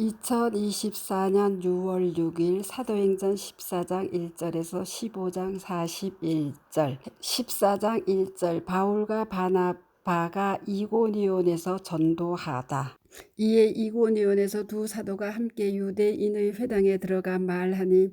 2024년 6월 6일 사도행전 14장 1절에서 15장 41절 14장 1절 바울과 바나바가 이고니온에서 전도하다. 이에 이고니온에서 두 사도가 함께 유대인의 회당에 들어가 말하니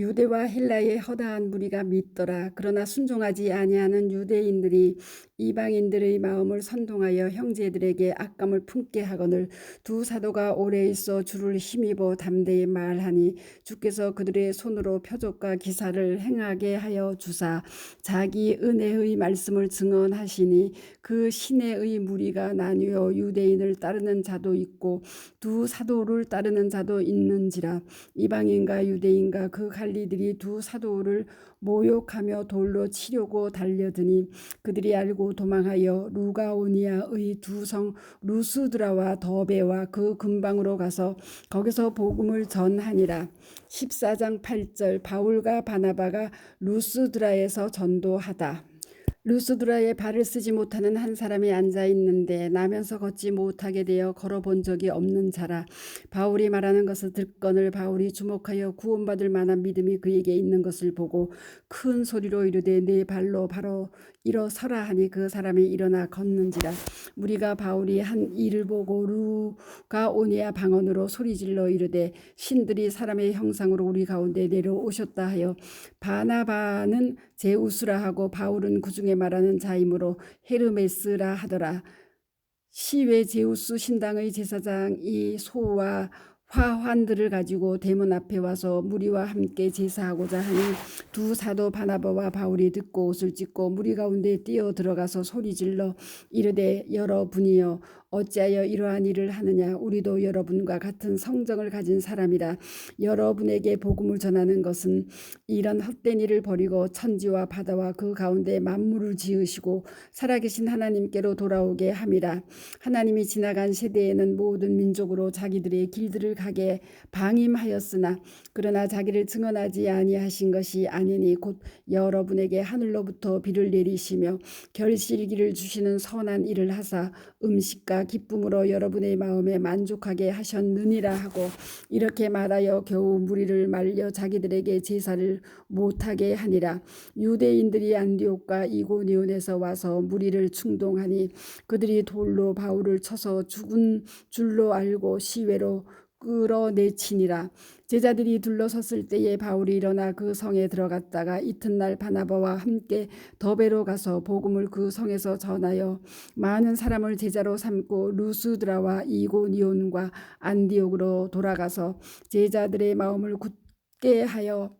유대와 헬라의 허다한 무리가 믿더라. 그러나 순종하지 아니하는 유대인들이 이방인들의 마음을 선동하여 형제들에게 악감을 품게 하거늘 두 사도가 오래 있어 주를 힘입어 담대히 말하니 주께서 그들의 손으로 표적과 기사를 행하게 하여 주사 자기 은혜의 말씀을 증언하시니 그 시내의 무리가 나뉘어 유대인을 따르는 자도 있고 두 사도를 따르는 자도 있는지라 이방인과 유대인과 그 갈 리들이 두 사도를 모욕하며 돌로 치려고 달려드니 그들이 알고 도망하여 루가오니아의 두 성 루스드라와 더베와 그 근방으로 가서 거기서 복음을 전하니라. 14장 8절 바울과 바나바가 루스드라에서 전도하다. 루스드라에 발을 쓰지 못하는 한 사람이 앉아 있는데 나면서 걷지 못하게 되어 걸어본 적이 없는 자라. 바울이 말하는 것을 듣건을 바울이 주목하여 구원받을 만한 믿음이 그에게 있는 것을 보고 큰 소리로 이르되 내 발로 바로 일어서라 하니 그 사람이 일어나 걷는지라 무리가 바울이 한 일을 보고 루가 오니아 방언으로 소리질러 이르되 신들이 사람의 형상으로 우리 가운데 내려오셨다 하여 바나바는 제우스라 하고 바울은 그 중에 말하는 자이므로 헤르메스라 하더라. 시외 제우스 신당의 제사장이 소와 화환들을 가지고 대문 앞에 와서 무리와 함께 제사하고자 하니 두 사도 바나바와 바울이 듣고 옷을 찢고 무리 가운데 뛰어 들어가서 소리 질러 이르되 여러분이여 어찌하여 이러한 일을 하느냐? 우리도 여러분과 같은 성정을 가진 사람이라 여러분에게 복음을 전하는 것은 이런 헛된 일을 버리고 천지와 바다와 그 가운데 만물을 지으시고 살아계신 하나님께로 돌아오게 함이라. 하나님이 지나간 세대에는 모든 민족으로 자기들의 길들을 가게 방임하였으나 그러나 자기를 증언하지 아니하신 것이 아니니 곧 여러분에게 하늘로부터 비를 내리시며 결실기를 주시는 선한 일을 하사 음식과 기쁨으로 여러분의 마음에 만족하게 하셨느니라 하고 이렇게 말하여 겨우 무리를 말려 자기들에게 제사를 못하게 하니라. 유대인들이 안디옥과 이고니온에서 와서 무리를 충동하니 그들이 돌로 바울을 쳐서 죽은 줄로 알고 시외로 끌어내치니라. 제자들이 둘러섰을 때에 바울이 일어나 그 성에 들어갔다가 이튿날 바나바와 함께 더베로 가서 복음을 그 성에서 전하여 많은 사람을 제자로 삼고 루스드라와 이고니온과 안디옥으로 돌아가서 제자들의 마음을 굳게 하여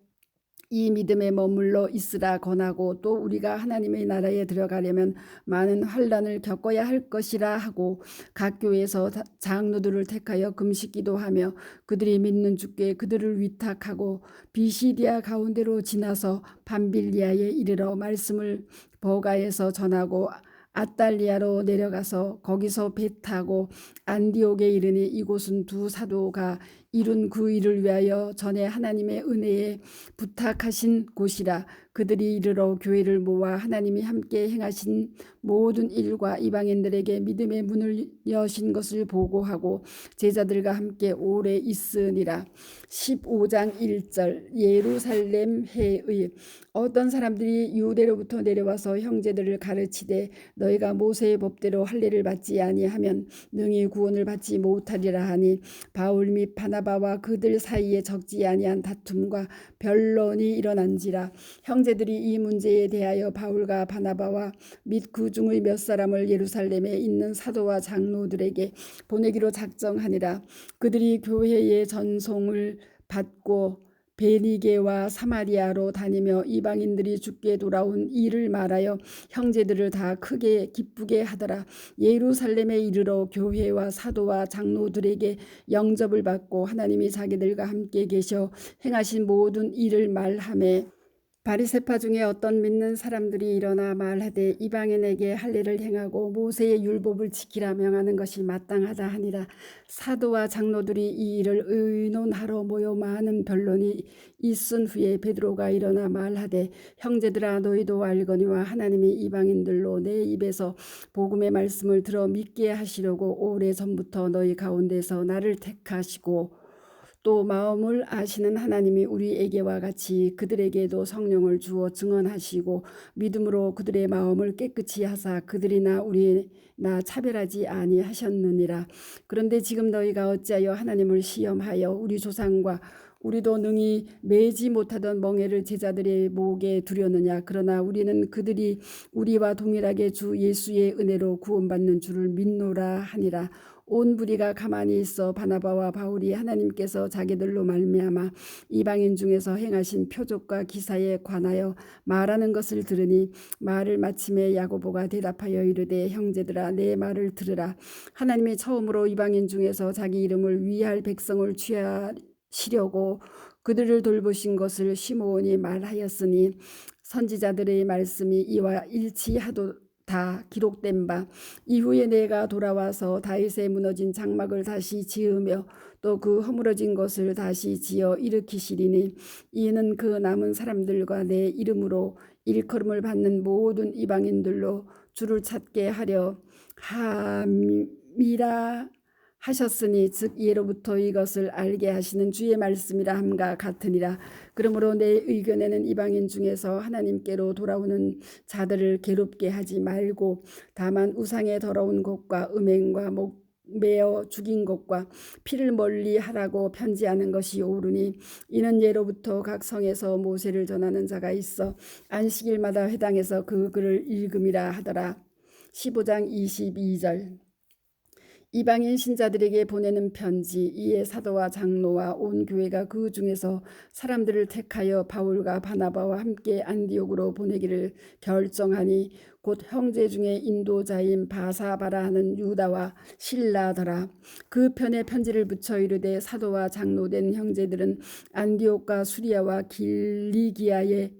이 믿음에 머물러 있으라 권하고 또 우리가 하나님의 나라에 들어가려면 많은 환란을 겪어야 할 것이라 하고 각 교회에서 장로들을 택하여 금식 기도 하며 그들이 믿는 주께 그들을 위탁하고 비시디아 가운데로 지나서 밤빌리아에 이르러 말씀을 버가에서 전하고 아달리아로 내려가서 거기서 배 타고 안디옥에 이르니 이곳은 두 사도가 이룬 그 일을 위하여 전에 하나님의 은혜에 부탁하신 곳이라 그들이 이르러 교회를 모아 하나님이 함께 행하신 모든 일과 이방인들에게 믿음의 문을 여신 것을 보고하고 제자들과 함께 오래 있으니라. 15장 1절 예루살렘 해의 어떤 사람들이 유대로부터 내려와서 형제들을 가르치되 너희가 모세의 법대로 할례를 받지 아니하면 능히 구원을 받지 못하리라 하니 바울 및 바나 바와 그들 사이에 적지 아니한 다툼과 변론이 일어난지라 형제들이 이 문제에 대하여 바울과 바나바와 및그 중의 몇 사람을 예루살렘에 있는 사도와 장로들에게 보내기로 작정하니라. 그들이 교회의 전송을 받고 베니게와 사마리아로 다니며 이방인들이 죽게 돌아온 일을 말하여 형제들을 다 크게 기쁘게 하더라. 예루살렘에 이르러 교회와 사도와 장로들에게 영접을 받고 하나님이 자기들과 함께 계셔 행하신 모든 일을 말하며 바리새파 중에 어떤 믿는 사람들이 일어나 말하되 이방인에게 할례를 행하고 모세의 율법을 지키라 명하는 것이 마땅하다 하니라. 사도와 장로들이 이 일을 의논하러 모여 많은 변론이 있은 후에 베드로가 일어나 말하되 형제들아 너희도 알거니와 하나님이 이방인들로 내 입에서 복음의 말씀을 들어 믿게 하시려고 오래 전부터 너희 가운데서 나를 택하시고 또 마음을 아시는 하나님이 우리에게와 같이 그들에게도 성령을 주어 증언하시고 믿음으로 그들의 마음을 깨끗이 하사 그들이나 우리나 차별하지 아니하셨느니라. 그런데 지금 너희가 어찌하여 하나님을 시험하여 우리 조상과 우리도 능히 매지 못하던 멍에를 제자들의 목에 두려느냐? 그러나 우리는 그들이 우리와 동일하게 주 예수의 은혜로 구원받는 줄을 믿노라 하니라. 온 부리가 가만히 있어 바나바와 바울이 하나님께서 자기들로 말미암아 이방인 중에서 행하신 표적과 기사에 관하여 말하는 것을 들으니 말을 마침에 야고보가 대답하여 이르되 형제들아 내 말을 들으라. 하나님이 처음으로 이방인 중에서 자기 이름을 위할 백성을 취하 시려고 그들을 돌보신 것을 시므온이 말하였으니 선지자들의 말씀이 이와 일치하도 다 기록된 바 이후에 내가 돌아와서 다윗의 무너진 장막을 다시 지으며 또 그 허물어진 것을 다시 지어 일으키시리니 이는 그 남은 사람들과 내 이름으로 일컬음을 받는 모든 이방인들로 주를 찾게 하려 함이라 하셨으니 즉 예로부터 이것을 알게 하시는 주의 말씀이라 함과 같으니라. 그러므로 내 의견에는 이방인 중에서 하나님께로 돌아오는 자들을 괴롭게 하지 말고 다만 우상의 더러운 것과 음행과 목 매어 죽인 것과 피를 멀리 하라고 편지하는 것이 옳으니 이는 예로부터 각 성에서 모세를 전하는 자가 있어 안식일마다 회당에서 그 글을 읽음이라 하더라. 15장 22절 이방인 신자들에게 보내는 편지 이에 사도와 장로와 온 교회가 그 중에서 사람들을 택하여 바울과 바나바와 함께 안디옥으로 보내기를 결정하니 곧 형제 중에 인도자인 바사바라 하는 유다와 신라더라. 그 편에 편지를 붙여 이르되 사도와 장로된 형제들은 안디옥과 수리아와 길리기아에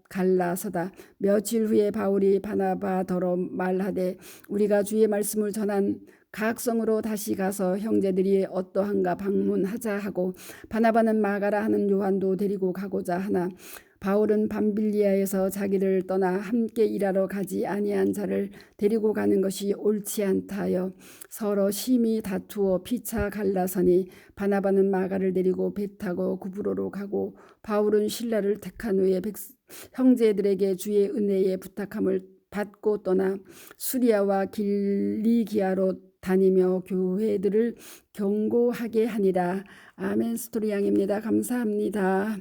갈라서다. 며칠 후에 바울이 바나바더러 말하되 우리가 주의 말씀을 전한 각성으로 다시 가서 형제들이 어떠한가 방문하자 하고 바나바는 마가라 하는 요한도 데리고 가고자 하나 바울은 밤빌리아에서 자기를 떠나 함께 일하러 가지 아니한 자를 데리고 가는 것이 옳지 않다여 서로 심히 다투어 피차 갈라서니 바나바는 마가를 데리고 배 타고 구브로로 가고 바울은 신라를 택한 후에 백, 형제들에게 주의 은혜에 부탁함을 받고 떠나 수리아와 길리기아로 다니며 교회들을 경고하게 하니라. 아멘 스토리 양입니다. 감사합니다.